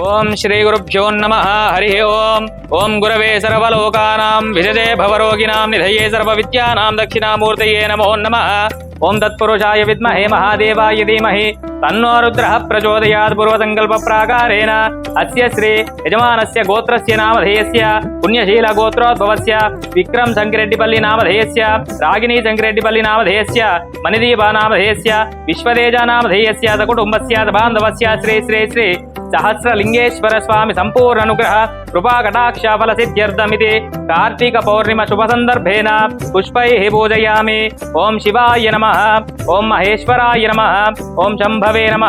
ఓం శ్రీ గురుభ్యో నమ హరి ఓం. ఓం గురవే సర్వలోకానాం విజయే భవరోగిణాం నిధయే సర్వ విద్యానాం దక్షిణామూర్తయే నమో నమ. ఓం తత్పురుషాయ విద్మహే మహాదేవాయ ధీమహి. తన్నో రుద్రః ప్రచోదయాత్ పూర్వసంకల్ప ప్రాకారేణ. అస్య శ్రీ యజమానస్య గోత్రస్య నామధేయస్య. పుణ్యశీల గోత్రోద్భవస్య. విక్రమ్ సంకిరెడ్డిపల్లి నామధేయస్య. రాగిణీ సంకిరెడ్డిపల్లి నామధేయస్య. మణిదీప నామధేయస్య. విశ్వదేజ నామధేయస్య. సకుటుంబస్య బాంధవస్య శ్రీ శ్రీ శ్రీ సహస్రలింగేశ్వర స్వామి సంపూర్ణ అనుగ్రహ కృపా ఫల సిద్ధ్యర్థమితి. కార్తీక పౌర్ణిమ శుభ సందర్భేన పుష్పై పూజయామి. ఓం శివాయ నమ. ఓం మహేశ్వరాయ నమ. ఓం శంభవే నమ.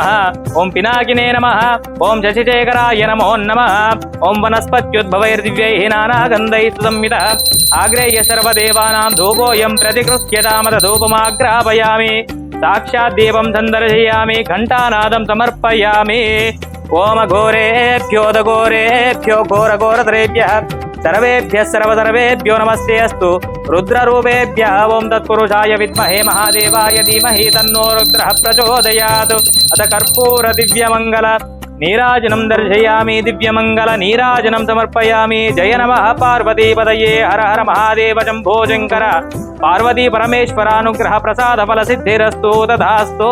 ఓం పినాకినే నమ. ఓం శశిశేఖరాయ నమో నమ. ఓం వనస్పత్యుద్భవైర్దివ్యై నానాగంధై సుసంహిత ఆగ్రేయ సర్వదేవానాం ధూపోయం ప్రతికృత్యతామత ధూపమాగ్రాపయామి. సాక్షాద్దీపం సందర్శయామి. ఘంటానాదం సమర్పయామి. ఓమ ఘోరేభ్యోదఘోరేభ్యో ఘోరఘోరతరేభ్య సర్వేభ్య సర్వసర్వేభ్యో నమస్తే అస్తు రుద్రరూపేభ్య ఓం తత్పురుషాయ విద్మహే మహాదేవాయ ధీమహి తన్నో రుద్ర ప్రచోదయాత్ అత కర్పూర దివ్యమంగళ నీరాజనం దర్శయామి దివ్యమంగళ నీరాజనం సమర్పయామి జయ నమ పార్వతీపదయే హర హర మహాదేవ జంభో శంకర పార్వతీ పరమేశ్వరానుగ్రహ ప్రసాద ఫల సిద్ధిరస్తు తథాస్తు